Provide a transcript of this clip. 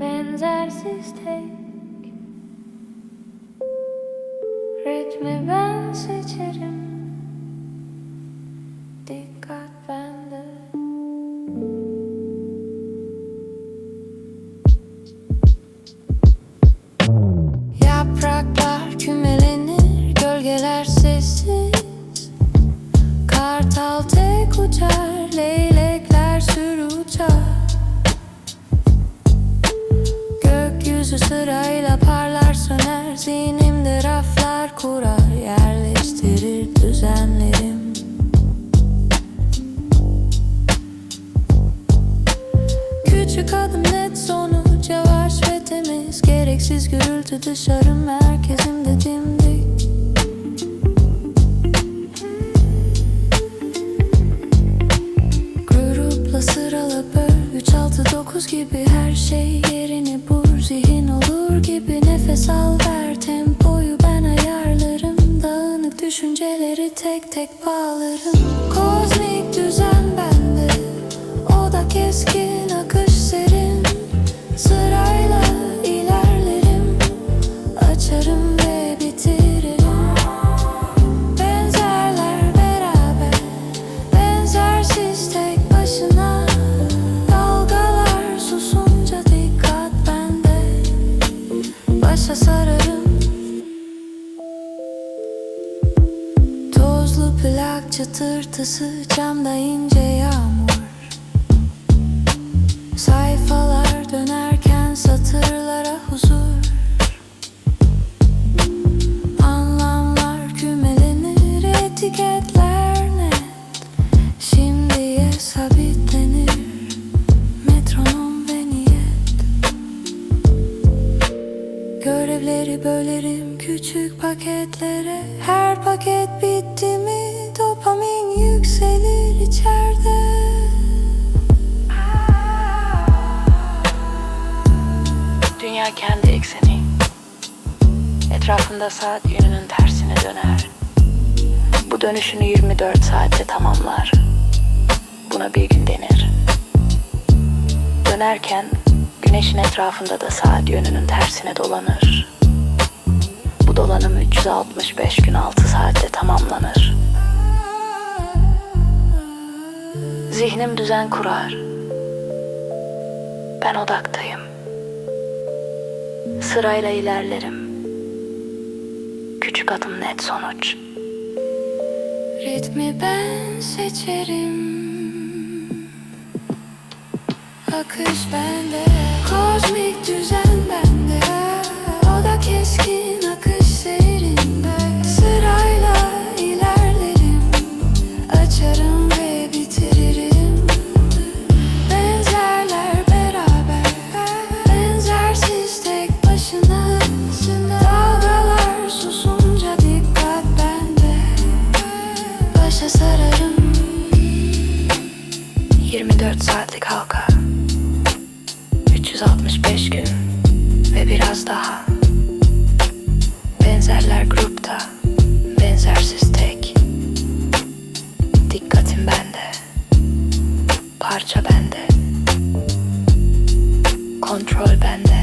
benzersiz tek. Ritmi ben seçerim. Dikkat bende. Yapraklar kümelenir Gölgeler sessiz. Kartal tek uçar Leylekler Gökyüzü sırayla parlar söner Zihnimde raflar kurar Yerleştirir düzenlerim. Küçük adım net sonuç Yavaş ve temiz Gereksiz gürültü dışarı merkezimde dimdik. Grupla sıralı böl 3, 6, 9 gibi her şey tek bağlarım. Kozmik düzen bende. O da keskin akış serin. Sırayla çıtırtısı Camda ince yağmur. Sayfalar dönerken satırlara huzur. Anlamlar kümelenir etiketler net. Şimdiye sabitlenir. Metronom ve niyet. Görevleri bölerim küçük paketlere. Her paket bitti mi Dünya kendi ekseni. Etrafında saat yönünün tersine döner. Bu dönüşünü 24 saatte tamamlar. Buna bir gün denir. Dönerken güneşin etrafında da saat yönünün tersine dolanır. Bu dolanım 365 gün 6 saatte tamamlanır. Zihnim düzen kurar. Ben odaktayım. Sırayla ilerlerim. Küçük adım net sonuç. Ritmi ben seçerim Akış bende Kozmik sararım 24 saatlik halka. 365 gün ve biraz daha. Benzerler grupta, benzersiz tek. Dikkatim bende. Parça bende. Kontrol bende.